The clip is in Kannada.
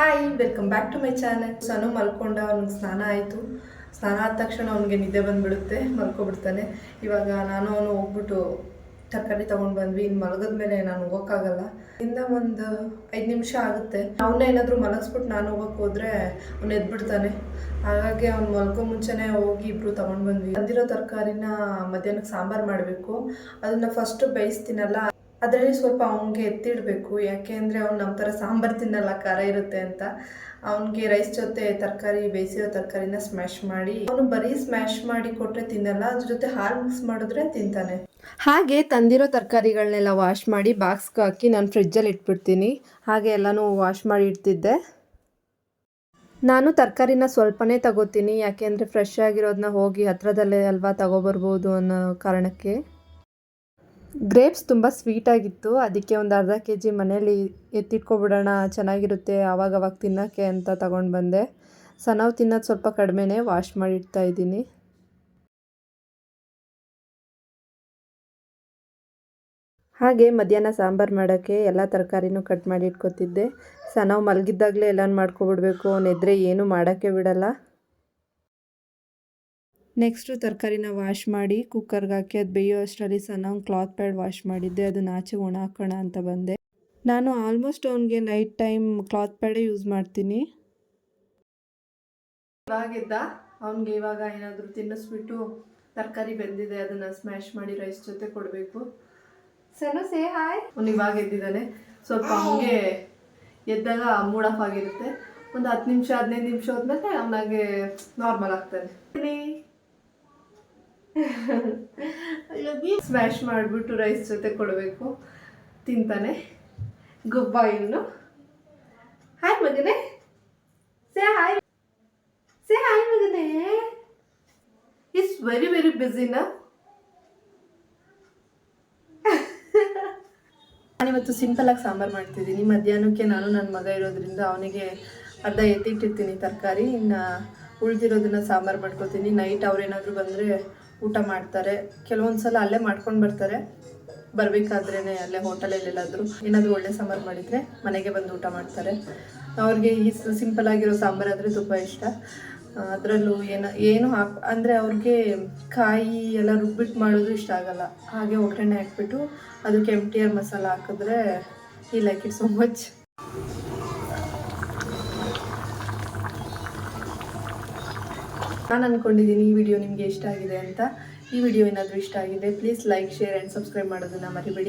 Hi welcome back to my channel Sanu ಮಲ್ಕೊಂಡ ಅವ್ನಿಗೆ ಸ್ನಾನ ಆಯಿತು. ಸ್ನಾನ ಆದ ತಕ್ಷಣ ಅವನಿಗೆ ನಿದ್ದೆ ಬಂದ್ಬಿಡುತ್ತೆ, ಮಲ್ಕೊಬಿಡ್ತಾನೆ. ಇವಾಗ ನಾನು ಅವನು ಹೋಗ್ಬಿಟ್ಟು ತರಕಾರಿ ತೊಗೊಂಡು ಬಂದ್ವಿ. ಇನ್ನು ಮಲಗದ ಮೇಲೆ ನಾನು ಹೋಗೋಕ್ಕಾಗಲ್ಲ. ಇಂದ ಒಂದು ಐದು ನಿಮಿಷ ಆಗುತ್ತೆ. ಅವನ್ನ ಏನಾದರೂ ಮಲಗಿಸ್ಬಿಟ್ಟು ನಾನು ಹೋಗಕ್ಕೆ ಹೋದರೆ ಅವ್ನು ಎದ್ಬಿಡ್ತಾನೆ. ಹಾಗಾಗಿ ಅವ್ನು ಮಲ್ಕೋ ಮುಂಚೆನೇ ಹೋಗಿ ಇಬ್ರು ತೊಗೊಂಡು ಬಂದ್ವಿ. ತಂದಿರೋ ತರಕಾರಿನ ಮಧ್ಯಾಹ್ನಕ್ಕೆ ಸಾಂಬಾರು ಮಾಡಬೇಕು. ಅದನ್ನು ಫಸ್ಟು ಬೇಯಿಸ್ತೀನಲ್ಲ ಅದರಲ್ಲಿ ಸ್ವಲ್ಪ ಅವನಿಗೆ ಎತ್ತಿಡಬೇಕು. ಯಾಕೆ ಅಂದರೆ ಅವ್ನು ನಮ್ಮ ಥರ ಸಾಂಬಾರು ತಿನ್ನಲ್ಲ, ಖಾರ ಇರುತ್ತೆ ಅಂತ. ಅವನಿಗೆ ರೈಸ್ ಜೊತೆ ತರಕಾರಿ, ಬೇಯಿಸಿರೋ ತರಕಾರಿನ ಸ್ಮ್ಯಾಶ್ ಮಾಡಿ, ಅವನು ಬರೀ ಸ್ಮ್ಯಾಶ್ ಮಾಡಿ ಕೊಟ್ಟರೆ ತಿನ್ನಲ್ಲ, ಅದ್ರ ಜೊತೆ ಹಾಲು ಮಿಕ್ಸ್ ಮಾಡಿದ್ರೆ ತಿಂತಾನೆ. ಹಾಗೆ ತಂದಿರೋ ತರಕಾರಿಗಳನ್ನೆಲ್ಲ ವಾಶ್ ಮಾಡಿ ಬಾಕ್ಸ್ಗೆ ಹಾಕಿ ನಾನು ಫ್ರಿಜ್ಜಲ್ಲಿ ಇಟ್ಬಿಡ್ತೀನಿ. ಹಾಗೆ ಎಲ್ಲನೂ ವಾಶ್ ಮಾಡಿ ಇಡ್ತಿದ್ದೆ. ನಾನು ತರಕಾರಿನ ಸ್ವಲ್ಪನೇ ತಗೋತೀನಿ. ಯಾಕೆಂದರೆ ಫ್ರೆಶ್ ಆಗಿರೋದನ್ನ ಹೋಗಿ ಹತ್ರದಲ್ಲೇ ಅಲ್ವಾ ತಗೋಬರ್ಬೋದು ಅನ್ನೋ ಕಾರಣಕ್ಕೆ. ಗ್ರೇಪ್ಸ್ ತುಂಬ ಸ್ವೀಟಾಗಿತ್ತು ಅದಕ್ಕೆ ಒಂದು ಅರ್ಧ ಕೆ ಜಿ ಮನೇಲಿ ಎತ್ತಿಟ್ಕೊಬಿಡೋಣ, ಚೆನ್ನಾಗಿರುತ್ತೆ, ಆವಾಗವಾಗ ತಿನ್ನೋಕ್ಕೆ ಅಂತ ತಗೊಂಡು ಬಂದೆ. ಸನವು ತಿನ್ನೋದು ಸ್ವಲ್ಪ ಕಡಿಮೆನೇ ವಾಶ್ ಮಾಡಿ ಇಡ್ತಾ ಇದ್ದೀನಿ. ಹಾಗೆ ಮಧ್ಯಾಹ್ನ ಸಾಂಬಾರು ಮಾಡೋಕ್ಕೆ ಎಲ್ಲ ತರಕಾರಿನೂ ಕಟ್ ಮಾಡಿ ಇಟ್ಕೊತಿದ್ದೆ. ಸನವು ಮಲಗಿದ್ದಾಗಲೇ ಎಲ್ಲನೂ ಮಾಡ್ಕೊಬಿಡ್ಬೇಕು ಅವನೆದ್ರೆ ಏನೂ ಮಾಡೋಕ್ಕೆ ಬಿಡಲ್ಲ. ನೆಕ್ಸ್ಟು ತರಕಾರಿನ ವಾಶ್ ಮಾಡಿ ಕುಕ್ಕರ್ಗೆ ಹಾಕಿ ಅದು ಬೇಯೋ ಅಷ್ಟರಲ್ಲಿ ಸಣ್ಣ ಒಂದು ಕ್ಲಾತ್ ಪ್ಯಾಡ್ ವಾಶ್ ಮಾಡಿದ್ದೆ ಅದನ್ನ ಆಚೆ ಒಣ ಹಾಕೋಣ ಅಂತ ಬಂದೆ. ನಾನು ಆಲ್ಮೋಸ್ಟ್ ಅವನಿಗೆ ನೈಟ್ ಟೈಮ್ ಕ್ಲಾತ್ ಪ್ಯಾಡೇ ಯೂಸ್ ಮಾಡ್ತೀನಿ. ಇವಾಗಿದ್ದ ಅವನಿಗೆ ಇವಾಗ ಏನಾದರೂ ತಿನ್ನಿಸ್ಬಿಟ್ಟು ತರಕಾರಿ ಬೆಂದಿದೆ ಅದನ್ನು ಸ್ಮ್ಯಾಶ್ ಮಾಡಿ ರೈಸ್ ಜೊತೆ ಕೊಡಬೇಕು. ಸನು ಸೇ ಹಾಯ್ ಅವ್ನು ಇವಾಗ ಎದ್ದಿದ್ದಾನೆ. ಸ್ವಲ್ಪ ಅವನಿಗೆ ಎದ್ದಾಗ ಮೂಡ್ ಆಫ್ ಆಗಿರುತ್ತೆ. ಒಂದು ಹತ್ತು ನಿಮಿಷ ಹದಿನೈದು ನಿಮಿಷ ಹೋದ್ಮೇಲೆ ಅವನಾಗೆ ನಾರ್ಮಲ್ ಆಗ್ತಾನೆ. ಸ್ಮ್ಯಾಶ್ ಮಾಡಿಬಿಟ್ಟು ರೈಸ್ ಜೊತೆ ಕೊಡಬೇಕು. ತಿಂತಾನೆ. ಗುಬ್ಬ ಇವನು. ಹಾಯ್ ಮಗನೇ. ಸೇ ಹಾಯ್ ಸೇ ಹಾಯ್ ಮಗನೇ. ಇಸ್ ವೆರಿ ವೆರಿ ಬ್ಯುಸಿನಾ ನಾನಿವತ್ತು ಸಿಂಪಲಾಗಿ ಸಾಂಬಾರು ಮಾಡ್ತಿದ್ದೀನಿ. ಮಧ್ಯಾಹ್ನಕ್ಕೆ ನಾನು ನನ್ನ ಮಗ ಇರೋದ್ರಿಂದ ಅವನಿಗೆ ಅರ್ಧ ಎತ್ತಿಟ್ಟಿರ್ತೀನಿ ತರಕಾರಿ. ಇನ್ನು ಉಳಿದಿರೋದನ್ನ ಸಾಂಬಾರು ಮಾಡ್ಕೊತೀನಿ. ನೈಟ್ ಅವ್ರೇನಾದರೂ ಬಂದರೆ ಊಟ ಮಾಡ್ತಾರೆ. ಕೆಲವೊಂದು ಸಲ ಅಲ್ಲೇ ಮಾಡ್ಕೊಂಡು ಬರ್ತಾರೆ. ಬರಬೇಕಾದ್ರೇ ಅಲ್ಲೇ ಹೋಟೆಲಲ್ಲಿ ಎಲ್ಲಾದರೂ ಏನಾದರೂ ಒಳ್ಳೆ ಸಾಂಬಾರು ಮಾಡಿದರೆ ಮನೆಗೆ ಬಂದು ಊಟ ಮಾಡ್ತಾರೆ. ಅವ್ರಿಗೆ ಈ ಸಿಂಪಲ್ ಆಗಿರೋ ಸಾಂಬಾರು ಆದರೆ ತುಂಬ ಇಷ್ಟ. ಅದರಲ್ಲೂ ಏನ, ಏನು ಹಾಕ್, ಅಂದರೆ ಅವ್ರಿಗೆ ಕಾಯಿ ಎಲ್ಲ ರುಬ್ಬಿಟ್ಟು ಮಾಡೋದು ಇಷ್ಟ ಆಗಲ್ಲ. ಹಾಗೆ ಒಗ್ಗರಣೆ ಹಾಕ್ಬಿಟ್ಟು ಅದಕ್ಕೆ ಎಂ ಟಿ ಆರ್ ಮಸಾಲ ಹಾಕಿದ್ರೆ ಈ ಲೈಕ್ ಇಟ್ ಸೊ ಮಚ್ ನಾನು ಅಂದ್ಕೊಂಡಿದ್ದೀನಿ ಈ ವಿಡಿಯೋ ನಿಮಗೆ ಇಷ್ಟ ಆಗಿದೆ ಅಂತ. ಈ ವಿಡಿಯೋ ಏನಾದರೂ ಇಷ್ಟ ಆಗಿದೆ please like share and subscribe ಮಾಡೋದನ್ನು ಮರಿಬೇಡಿ.